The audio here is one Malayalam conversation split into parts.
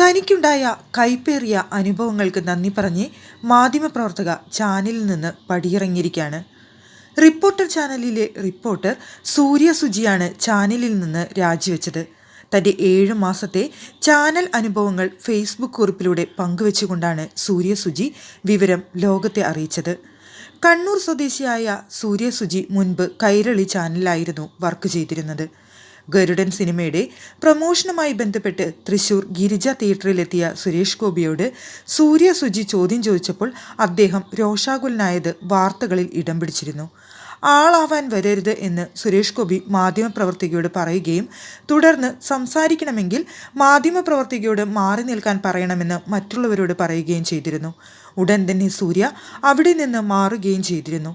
തനിക്കുണ്ടായ കൈപ്പേറിയ അനുഭവങ്ങൾക്ക് നന്ദി പറഞ്ഞ് മാധ്യമപ്രവർത്തക ചാനലിൽ നിന്ന് പടിയിറങ്ങിയിരിക്കുകയാണ്. റിപ്പോർട്ടർ ചാനലിലെ റിപ്പോർട്ടർ സൂര്യ സുജിയാണ് ചാനലിൽ നിന്ന് രാജിവെച്ചത്. തന്റെ ഏഴ് മാസത്തെ ചാനൽ അനുഭവങ്ങൾ ഫേസ്ബുക്ക് കുറിപ്പിലൂടെ പങ്കുവെച്ചുകൊണ്ടാണ് സൂര്യ സുജി വിവരം ലോകത്തെ അറിയിച്ചത്. കണ്ണൂർ സ്വദേശിയായ സൂര്യ സുജി മുൻപ് കൈരളി ചാനലിലായിരുന്നു വർക്ക് ചെയ്തിരുന്നത്. ഗരുഡൻ സിനിമയുടെ പ്രമോഷനുമായി ബന്ധപ്പെട്ട് തൃശൂർ ഗിരിജ തിയേറ്ററിലെത്തിയ സുരേഷ് ഗോപിയോട് സൂര്യ സുജി ചോദ്യം ചോദിച്ചപ്പോൾ അദ്ദേഹം രോഷാകുലനായത് വാർത്തകളിൽ ഇടം പിടിച്ചിരുന്നു. ആളാവാൻ വരരുത് എന്ന് സുരേഷ് ഗോപി മാധ്യമപ്രവർത്തകയോട് പറയുകയും തുടർന്ന് സംസാരിക്കണമെങ്കിൽ മാധ്യമപ്രവർത്തകയോട് മാറി നിൽക്കാൻ പറയണമെന്ന് മറ്റുള്ളവരോട് പറയുകയും ചെയ്തിരുന്നു. ഉടൻ തന്നെ സൂര്യ അവിടെ നിന്ന് മാറുകയും ചെയ്തിരുന്നു.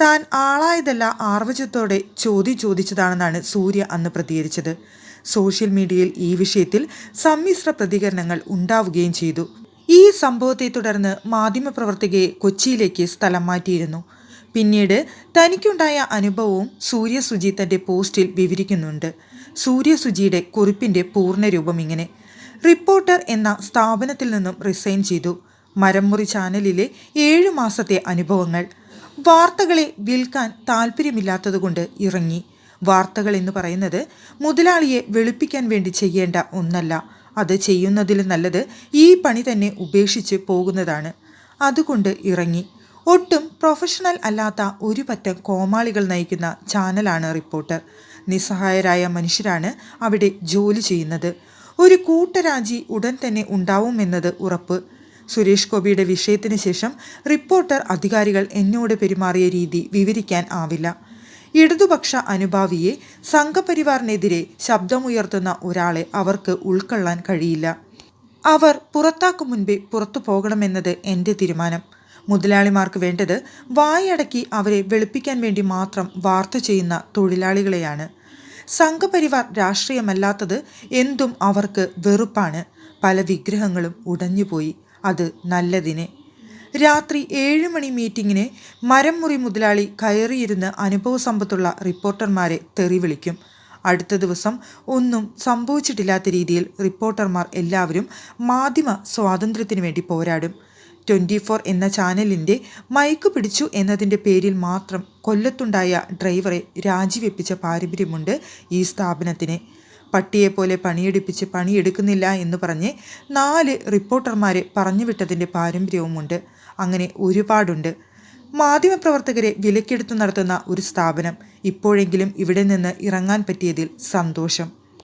താൻ ആളായതല്ല ആർവചത്തോടെ ചോദ്യം ചോദിച്ചതാണെന്നാണ് സൂര്യ അന്ന് പ്രതികരിച്ചത്. സോഷ്യൽ മീഡിയയിൽ ഈ വിഷയത്തിൽ സമ്മിശ്ര പ്രതികരണങ്ങൾ ഉണ്ടാവുകയും ചെയ്തു. ഈ സംഭവത്തെ തുടർന്ന് മാധ്യമപ്രവർത്തകയെ കൊച്ചിയിലേക്ക് സ്ഥലം മാറ്റിയിരുന്നു. പിന്നീട് തനിക്കുണ്ടായ അനുഭവവും സൂര്യ സുജി തന്റെ പോസ്റ്റിൽ വിവരിക്കുന്നുണ്ട്. സൂര്യ സുജിയുടെ കുറിപ്പിന്റെ പൂർണരൂപം ഇങ്ങനെ. റിപ്പോർട്ടർ എന്ന സ്ഥാപനത്തിൽ നിന്നും റിസൈൻ ചെയ്തു. മരംമുറി ചാനലിലെ ഏഴു മാസത്തെ അനുഭവങ്ങൾ. വാർത്തകളെ വിൽക്കാൻ താല്പര്യമില്ലാത്തതുകൊണ്ട് ഇറങ്ങി. വാർത്തകൾ എന്ന് പറയുന്നത് മുതലാളിയെ വെളുപ്പിക്കാൻ വേണ്ടി ചെയ്യേണ്ട ഒന്നല്ല. അത് ചെയ്യുന്നതിൽ നല്ലത് ഈ പണി തന്നെ ഉപേക്ഷിച്ച് പോകുന്നതാണ്. അതുകൊണ്ട് ഇറങ്ങി. ഒട്ടും പ്രൊഫഷണൽ അല്ലാത്ത ഒരു പറ്റം കോമാളികൾ നയിക്കുന്ന ചാനലാണ് റിപ്പോർട്ടർ. നിസ്സഹായരായ മനുഷ്യരാണ് അവിടെ ജോലി ചെയ്യുന്നത്. ഒരു കൂട്ടരാജി ഉടൻ തന്നെ ഉണ്ടാവുമെന്നത് ഉറപ്പ്. സുരേഷ് ഗോപിയുടെ വിഷയത്തിന് ശേഷം റിപ്പോർട്ടർ അധികാരികൾ എന്നോട് പെരുമാറിയ രീതി വിവരിക്കാൻ ആവില്ല. ഇടതുപക്ഷ അനുഭാവിയെ സംഘപരിവാറിനെതിരെ ശബ്ദമുയർത്തുന്ന ഒരാളെ അവർക്ക് ഉൾക്കൊള്ളാൻ കഴിയില്ല. അവർ പുറത്താക്കും മുൻപേ പുറത്തു പോകണമെന്നത് എന്റെ തീരുമാനം. മുതലാളിമാർക്ക് വേണ്ടത് വായടക്കി അവരെ വെളുപ്പിക്കാൻ വേണ്ടി മാത്രം വാർത്ത ചെയ്യുന്ന തൊഴിലാളികളെയാണ്. സംഘപരിവാർ രാഷ്ട്രീയമല്ലാത്തത് എന്തും അവർക്ക് വെറുപ്പാണ്. പല വിഗ്രഹങ്ങളും ഉടഞ്ഞുപോയി. അത് നല്ലതിനെ. രാത്രി ഏഴ് മണി മീറ്റിങ്ങിന് മരംമുറി മുതലാളി കയറിയിരുന്ന് അനുഭവ സമ്പത്തുള്ള റിപ്പോർട്ടർമാരെ തെറി വിളിക്കും അടുത്ത ദിവസം ഒന്നും സംഭവിച്ചിട്ടില്ലാത്ത രീതിയിൽ റിപ്പോർട്ടർമാർ എല്ലാവരും മാധ്യമ സ്വാതന്ത്ര്യത്തിന് വേണ്ടി പോരാടും. ട്വന്റി ഫോർ എന്ന ചാനലിന്റെ മയക്ക് പിടിച്ചു എന്നതിന്റെ പേരിൽ മാത്രം കൊല്ലത്തുണ്ടായ ഡ്രൈവറെ രാജിവെപ്പിച്ച പാരമ്പര്യമുണ്ട് ഈ സ്ഥാപനത്തിന്. പട്ടിയെപ്പോലെ പണിയെടുപ്പിച്ച് പണിയെടുക്കുന്നില്ല എന്ന് പറഞ്ഞ് നാല് റിപ്പോർട്ടർമാരെ പറഞ്ഞുവിട്ടതിന്റെ പാരമ്പര്യവുമുണ്ട്. അങ്ങനെ ഒരുപാടുണ്ട്. മാധ്യമപ്രവർത്തകരെ വിലക്കെടുത്തു നടത്തുന്ന ഒരു സ്ഥാപനം ഇപ്പോഴെങ്കിലും ഇവിടെ നിന്ന് ഇറങ്ങാൻ പറ്റിയതിൽ സന്തോഷം.